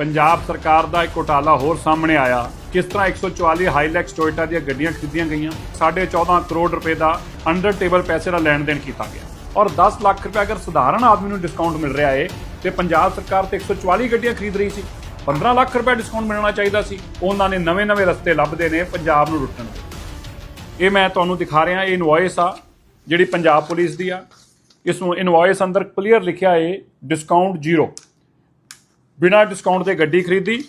ਪੰਜਾਬ ਸਰਕਾਰ ਦਾ ਇੱਕ ਘੋਟਾਲਾ ਹੋਰ ਸਾਹਮਣੇ ਆਇਆ। ਕਿਸ ਤਰ੍ਹਾਂ 144 ਹਾਈਲੈਕਸ ਟੋਇਟਾ ਦੀਆਂ ਗੱਡੀਆਂ ਖਰੀਦੀਆਂ ਗਈਆਂ? 14.5 ਕਰੋੜ ਰੁਪਏ ਦਾ ਅੰਡਰ ਟੇਬਲ ਪੈਸੇ ਦਾ ਲੈਣ ਦੇਣ ਕੀਤਾ ਗਿਆ। ਔਰ 10 ਲੱਖ ਰੁਪਏ ਅਗਰ ਸਧਾਰਨ ਆਦਮੀ ਨੂੰ ਡਿਸਕਾਊਂਟ ਮਿਲ ਰਿਹਾ ਏ, ਤੇ ਪੰਜਾਬ ਸਰਕਾਰ ਤੇ 144 ਗੱਡੀਆਂ ਖਰੀਦ ਰਹੀ ਸੀ। 15 ਲੱਖ ਰੁਪਏ ਡਿਸਕਾਊਂਟ ਮਿਲਣਾ ਚਾਹੀਦਾ ਸੀ। ਉਹਨਾਂ ਨੇ ਨਵੇਂ-ਨਵੇਂ ਰਸਤੇ ਲੱਭਦੇ ਨੇ ਪੰਜਾਬ ਨੂੰ ਲੁੱਟਣ ਦੇ ਇਹ ਮੈਂ ਤੁਹਾਨੂੰ ਦਿਖਾ ਰਿਹਾ, ਇਹ ਇਨਵੋਇਸ ਆ, ਜਿਹੜੀ ਪੰਜਾਬ ਪੁਲਿਸ ਦੀ ਆ। ਇਸ ਨੂੰ ਇਨਵੋਇਸ ਅੰਦਰ ਕਲੀਅਰ ਲਿਖਿਆ ਏ ਡਿਸਕਾਊਂਟ ਜ਼ੀਰੋ ਬਿਨਾਂ ਡਿਸਕਾਊਂਟ ਦੇ ਗੱਡੀ ਖਰੀਦੀ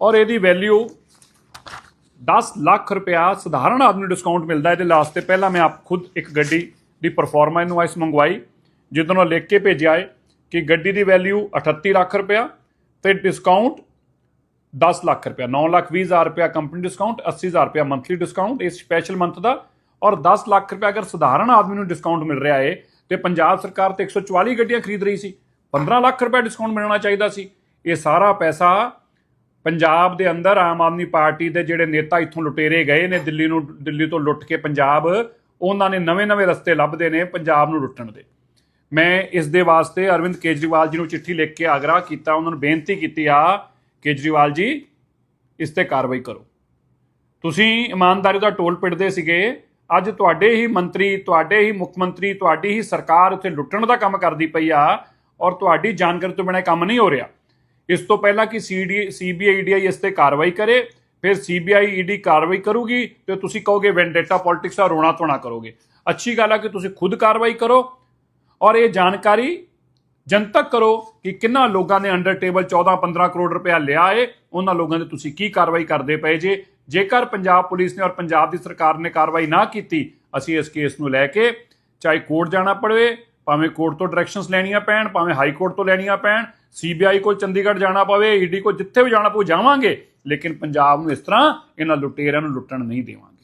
ਔਰ ਇਹਦੀ ਵੈਲਿਊ 10 ਲੱਖ ਰੁਪਇਆ ਸਧਾਰਨ ਆਦਮੀ ਨੂੰ ਡਿਸਕਾਊਂਟ ਮਿਲਦਾ ਹੈ ਤੇ ਲਾਸਟ ਤੇ। ਪਹਿਲਾਂ ਮੈਂ ਆਪ ਖੁਦ ਇੱਕ ਗੱਡੀ ਦੀ ਪਰਫਾਰਮਾ ਇਨਵਾਇਸ ਮੰਗਵਾਈ ਜਿੱਦੋਂ ਉਹ ਲਿਖ ਕੇ ਭੇਜਿਆ ਹੈ ਕਿ ਗੱਡੀ ਦੀ ਵੈਲਿਊ 38 ਲੱਖ ਰੁਪਇਆ ਤੇ ਡਿਸਕਾਊਂਟ 10 ਲੱਖ ਰੁਪਇਆ। 9 ਲੱਖ 20 ਹਜ਼ਾਰ ਰੁਪਇਆ ਕੰਪਨੀ ਡਿਸਕਾਊਂਟ 80 ਹਜ਼ਾਰ ਰੁਪਇਆ ਮੰਥਲੀ ਡਿਸਕਾਊਂਟ ਇਸ ਸਪੈਸ਼ਲ ਮੰਥ ਦਾ। ਔਰ 10 ਲੱਖ ਰੁਪਇਆ ਅਗਰ ਸਧਾਰਨ ਆਦਮੀ ਨੂੰ ਡਿਸਕਾਊਂਟ ਮਿਲ ਰਿਹਾ ਹੈ ਤੇ ਪੰਜਾਬ ਸਰਕਾਰ ਤੇ 144 ਗੱਡੀਆਂ ਖਰੀਦ ਰਹੀ ਸੀ। 15 ਲੱਖ ਰੁਪਇਆ ਡਿਸਕਾਊਂਟ ਮਿਲਣਾ ਚਾਹੀਦਾ ਸੀ। ਇਹ ਸਾਰਾ ਪੈਸਾ ਪੰਜਾਬ ਦੇ ਅੰਦਰ ਆਮ ਆਦਮੀ ਪਾਰਟੀ ਦੇ ਜਿਹੜੇ ਨੇਤਾ ਇੱਥੋਂ ਲੁਟੇਰੇ ਗਏ ਨੇ, ਦਿੱਲੀ ਨੂੰ, ਦਿੱਲੀ ਤੋਂ ਲੁੱਟ ਕੇ ਪੰਜਾਬ, ਉਹਨਾਂ ਨੇ ਨਵੇਂ-ਨਵੇਂ ਰਸਤੇ ਲੱਭਦੇ ਨੇ ਪੰਜਾਬ ਨੂੰ ਲੁੱਟਣ ਦੇ। ਮੈਂ ਇਸ ਦੇ ਵਾਸਤੇ ਅਰਵਿੰਦ ਕੇਜਰੀਵਾਲ ਜੀ ਨੂੰ ਚਿੱਠੀ ਲਿਖ ਕੇ ਆਗਰਾ ਕੀਤਾ, ਉਹਨਾਂ ਨੂੰ ਬੇਨਤੀ ਕੀਤੀ ਆ, ਕੇਜਰੀਵਾਲ ਜੀ, ਇਸ ਤੇ ਕਾਰਵਾਈ ਕਰੋ। ਤੁਸੀਂ ਇਮਾਨਦਾਰੀ ਦਾ ਟੋਲ ਪਿੜਦੇ ਸੀਗੇ, ਅੱਜ ਤੁਹਾਡੇ ਹੀ ਮੰਤਰੀ, ਤੁਹਾਡੇ ਹੀ ਮੁੱਖ ਮੰਤਰੀ, ਤੁਹਾਡੀ ਹੀ ਸਰਕਾਰ ਉੱਥੇ ਲੁੱਟਣ ਦਾ ਕੰਮ ਕਰਦੀ ਪਈ ਆ ਔਰ ਤੁਹਾਡੀ ਜਾਣਕਾਰੀ ਤੋਂ ਬਿਨਾਂ ਕੰਮ ਨਹੀਂ ਹੋ ਰਿਹਾ। ਇਸ ਤੋਂ ਪਹਿਲਾਂ ਕਿ ਸੀਡੀ ਸੀਬੀਆਈ ਈਡੀਆਈ ਇਸ ਤੇ ਕਾਰਵਾਈ ਕਰੇ, ਫਿਰ ਸੀਬੀਆਈ ਈਡੀ ਕਾਰਵਾਈ ਕਰੂਗੀ ਤੇ ਤੁਸੀਂ ਕਹੋਗੇ ਵੈਂਡੇਟਾ ਪੋਲਿਟਿਕਸ ਦਾ ਰੋਣਾ ਧੋਣਾ ਕਰੋਗੇ। ਅੱਛੀ ਗੱਲ ਆ ਕਿ ਤੁਸੀਂ ਖੁਦ ਕਾਰਵਾਈ ਕਰੋ ਔਰ ਇਹ ਜਾਣਕਾਰੀ ਜਨਤਕ ਕਰੋ ਕਿ ਕਿੰਨਾ ਲੋਕਾਂ ਨੇ ਅੰਡਰ ਟੇਬਲ 14-15 ਕਰੋੜ ਰੁਪਇਆ ਲਿਆ ਏ, ਉਹਨਾਂ ਲੋਕਾਂ ਦੇ ਤੁਸੀਂ ਕੀ ਕਾਰਵਾਈ ਕਰਦੇ ਪਏ ਜੇ। ਜੇਕਰ ਪੰਜਾਬ ਪੁਲਿਸ ਨੇ ਔਰ ਪੰਜਾਬ ਦੀ ਸਰਕਾਰ ਨੇ ਕਾਰਵਾਈ ਨਾ ਕੀਤੀ, ਅਸੀਂ ਇਸ ਕੇਸ ਨੂੰ ਲੈ ਕੇ ਚਾਹੇ ਕੋਰਟ ਜਾਣਾ ਪਵੇ ਭਾਵੇਂ ਕੋਰਟ ਤੋਂ ਡਾਇਰੈਕਸ਼ਨਸ ਲੈਣੀਆਂ ਪੈਣ, ਭਾਵੇਂ ਹਾਈ ਕੋਰਟ ਤੋਂ ਲੈਣੀਆਂ ਪੈਣ ਸੀਬੀਆਈ ਕੋਲ ਚੰਡੀਗੜ੍ਹ ਜਾਣਾ ਪਵੇ ਈਡੀ ਕੋਲ ਜਿੱਥੇ ਵੀ ਜਾਣਾ ਪਊ, ਜਾਵਾਂਗੇ। ਲੇਕਿਨ ਪੰਜਾਬ ਨੂੰ ਇਸ ਤਰ੍ਹਾਂ ਇਹਨਾਂ ਲੁਟੇਰਿਆਂ ਨੂੰ ਲੁੱਟਣ ਨਹੀਂ ਦੇਵਾਂਗੇ।